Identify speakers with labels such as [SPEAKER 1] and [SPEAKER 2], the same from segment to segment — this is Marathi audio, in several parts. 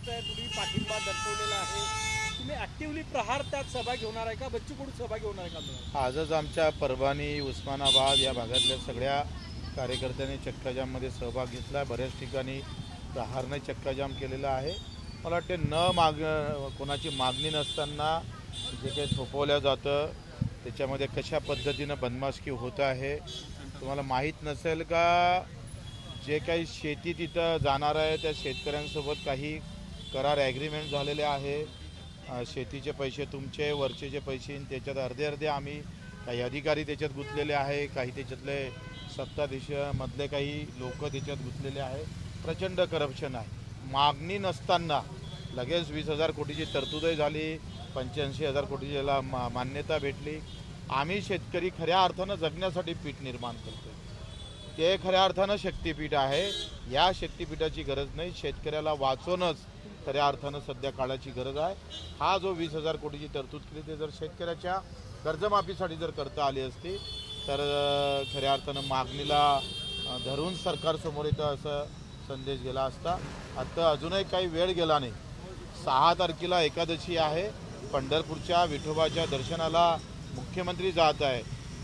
[SPEAKER 1] बोलताय तुम्ही पाठिंबा दर्शवलेला आहे. तुम्ही ऍक्टिव्हली प्रहार त्यात सहभागी होणार आहे का? बच्चू कडू सहभागी होणार आहे का
[SPEAKER 2] आजच आमच्या परभणी उस्मानाबाद या भागातल्या सगळ्या कार्यकर्त्यांनी चक्काजाममध्ये सहभाग घेतला. बऱ्याच ठिकाणी प्रहारने चक्काजाम केलेला आहे. मला वाटते न माग कोणाची मागणी नसताना जे काही थोपवलं जातं त्याच्यामध्ये कशा पद्धतीनं बदमाशकी होत आहे तुम्हाला माहीत नसेल का? जे काही शेती तिथं जाणार आहे त्या शेतकऱ्यांसोबत काही करार ॲग्रीमेंट झालेले आहे. शेतीचे पैसे तुमचे वरचे जे पैसे त्याच्यात अर्धे अर्धे आम्ही काही अधिकारी त्याच्यात गुंतलेले आहे काही त्याच्यातले सत्ताधीशमधले काही लोक त्याच्यात गुंतलेले आहे. प्रचंड करप्शन आहे. मागणी नसताना लगेच वीस हजार कोटीची तरतूदही झाली पंच्याऐंशी हजार कोटीची याला मा मान्यता भेटली. आम्ही शेतकरी खऱ्या अर्थानं जगण्यासाठी पीठ निर्माण करतो ते खऱ्या अर्थानं शक्तीपीठ आहे. या शक्तीपीठाची गरज नाही. शेतकऱ्याला वाचवणंच खऱ्या अर्थानं सध्या काळाची गरज आहे. हा जो वीस हजार कोटीची तरतूद केली ते जर शेतकऱ्याच्या कर्जमाफीसाठी जर करता आली असती तर खऱ्या अर्थानं मागणीला धरून सरकारसमोर येतं असं संदेश गेला असता. आता अजूनही काही वेळ गेला नाही. सहा तारखेला एकादशी आहे. पंढरपूरच्या विठोबाच्या दर्शनाला मुख्यमंत्री जात आहे.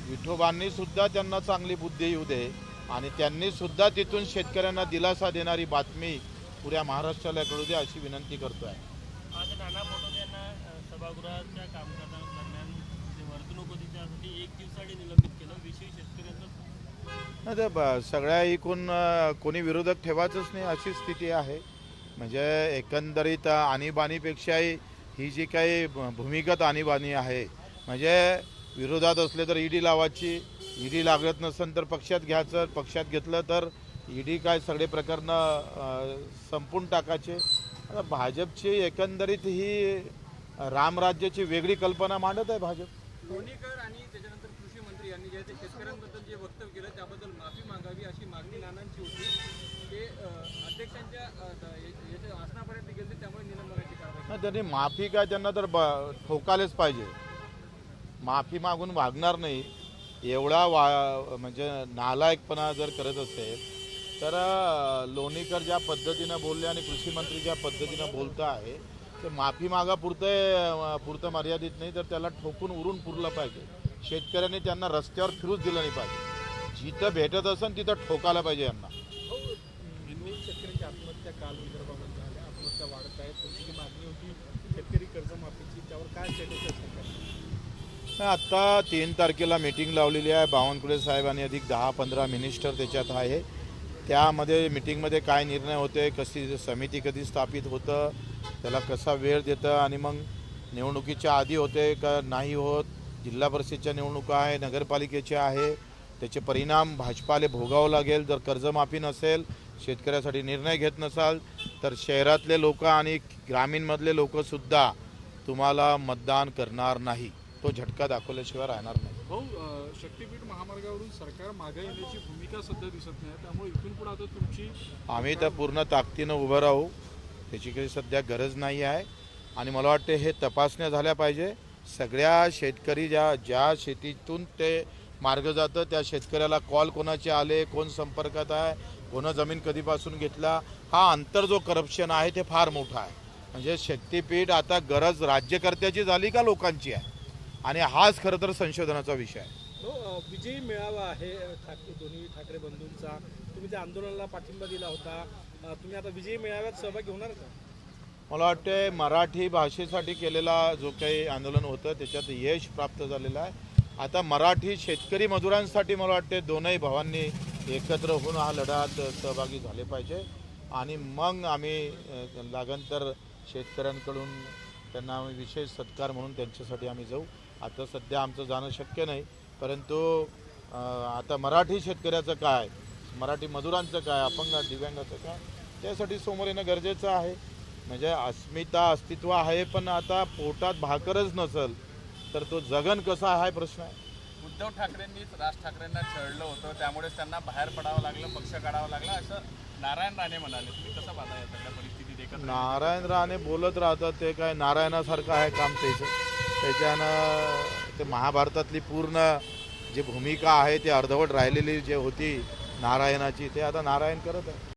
[SPEAKER 2] विठोबांनीसुद्धा त्यांना चांगली बुद्धी येऊ दे. आणि त्यांनी सुद्धा तिथून शेतकऱ्यांना दिलासा देणारी बातमी पुऱ्या महाराष्ट्राला कळू दे अशी विनंती करतोय.
[SPEAKER 3] आज नाना पटोले यांना अ, सभागृहाच्या कामकाजादरम्यान जे वर्तणूक होती त्यासाठी एक दिवसाआधी निलंबित केलं. विषयी शेतकऱ्यांचा
[SPEAKER 2] नाही ते ब- सगळ्या एकूण कोणी विरोधक ठेवायचंच नाही अशी स्थिती आहे. म्हणजे एकंदरीत आणीबाणीपेक्षाही ही जी काही भूमिगत आणीबाणी आहे म्हणजे विरोधात असले तर ईडी लावायची ईडी लागत नसेल तर पक्षात घ्यायचं पक्षात घेतलं तर ईडी काय सगळे प्रकरणं संपून टाकायचे. भाजपची एकंदरीत ही रामराज्याची वेगळी कल्पना मांडत आहे भाजप.
[SPEAKER 1] लोणीकर आणि त्याच्यानंतर कृषी मंत्री यांनी जे ते शेतकऱ्यांबद्दल जे वक्तव्य केलं त्याबद्दल माफी मागावी अशी मागणी नानांची होती. ते अ, अध्यक्षांच्या अ, द- या- याच्या आसनापर्यंत गेले त्यामुळे निलंबनाची कारवाई
[SPEAKER 2] नाही त्यांनी माफी काय त्यांना तर ब ठोकायलाच पाहिजे. माफी मागून वागणार नाही. एवढा वा म्हणजे नालायकपणा जर करत असेल तर लोणीकर ज्या पद्धतीनं बोलले आणि कृषी मंत्री ज्या पद्धतीनं बोलत आहे ते माफी मागा पुरतं पुरतं मर्यादित नाही तर त्याला ठोकून उरून पुरलं पाहिजे. शेतकऱ्यांनी त्यांना रस्त्यावर फिरूच दिलं नाही पाहिजे. जिथं भेटत असेल तिथं ठोकायला पाहिजे यांना.
[SPEAKER 1] हो, शेतकऱ्यांची आत्महत्या काल विदर्भामध्ये झाल्या. आत्महत्या वाढत आहेत त्यांची मागणी होती शेतकरी कर्जमाफीची. त्यावर काय स्टेटस आहे?
[SPEAKER 2] आत्ता तीन तारखेला मीटिंग लावलेली आहे. बावनकुळे साहेब आणि अधिक दहा पंधरा मिनिस्टर त्याच्यात आहे. त्यामध्ये मिटिंगमध्ये काय निर्णय होते कशी समिती कधी स्थापित होतं त्याला कसा वेळ देतं आणि मग निवडणुकीच्या आधी होते का नाही होत जिल्हा परिषदच्या निवडणुका आहे नगरपालिकेच्या आहे त्याचे परिणाम भाजपाले भोगावं लागेल. जर कर्जमाफी नसेल शेतकऱ्यासाठी निर्णय घेत नसाल तर शहरातले लोक आणि ग्रामीणमधले लोकसुद्धा तुम्हाला मतदान करणार नाही. तो झटका दाखवल्याशिवाय राहणार नाही.
[SPEAKER 4] भाऊ शक्तीपीठ महामार्गावरून सरकार मागे येण्याची भूमिका सध्या दिसत नाही त्यामुळे इथून पुढे आता तुमची
[SPEAKER 2] आम्ही तर पूर्ण ताकदीनं उभं राहू त्याची काही सध्या गरज नाही आहे. आणि मला वाटते हे तपासण्या झाल्या पाहिजे. सगळ्या शेतकरी ज्या ज्या शेतीतून ते मार्ग जातं त्या शेतकऱ्याला कॉल कोणाचे आले कोण संपर्कात आहे कोणं जमीन कधीपासून घेतला हा अंतर जो करप्शन आहे ते फार मोठा आहे. म्हणजे शक्तीपीठ आता गरज राज्यकर्त्याची झाली का लोकांची आहे? आणि हाच खरं तर संशोधनाचा विषय आहे.
[SPEAKER 1] विजयी मेळावा आहे ठाकरे दोन्ही ठाकरे बंधूंचा. तुम्ही त्या आंदोलनाला पाठिंबा दिला होता तुम्ही आता विजयी मेळाव्यात सहभागी होणार का?
[SPEAKER 2] मला वाटते मराठी भाषेसाठी केलेला जो काही आंदोलन होतं त्याच्यात यश प्राप्त झालेलं आहे. आता मराठी शेतकरी मजुरांसाठी मला वाटते दोनही भावांनी एकत्र होऊन हा लढ्यात सहभागी झाले पाहिजे. आणि मग आम्ही अ, लागन तर शेतकऱ्यांकडून त्यांना आम्ही विशेष सत्कार म्हणून त्यांच्यासाठी आम्ही जाऊ. आता सध्या आमचं जाणं शक्य नाही. परंतु आता मराठी शेतकऱ्याचं काय मराठी मजुरांचं काय अपंग दिव्यांगाचं काय त्यासाठी समोर येणं गरजेचं आहे. म्हणजे अस्मिता अस्तित्व आहे पण आता पोटात भाकरच नसल तर तो जगन कसा हा प्रश्न आहे.
[SPEAKER 5] उद्धव ठाकरेंनीच राज ठाकरेंना छळलं होतं त्यामुळेच त्यांना बाहेर पडावं लागलं पक्ष काढावा लागला असं नारायण राणे म्हणाले. तुम्ही कसं परिस्थितीत एकत्र
[SPEAKER 2] नारायण राणे बोलत राहतात ते काय नारायणासारखं आहे काम त्याचं. त्याच्यानं ते महाभारतातली पूर्ण जी भूमिका आहे ती अर्धवट राहिलेली जे होती नारायणाची ते आता नारायण करत आहे.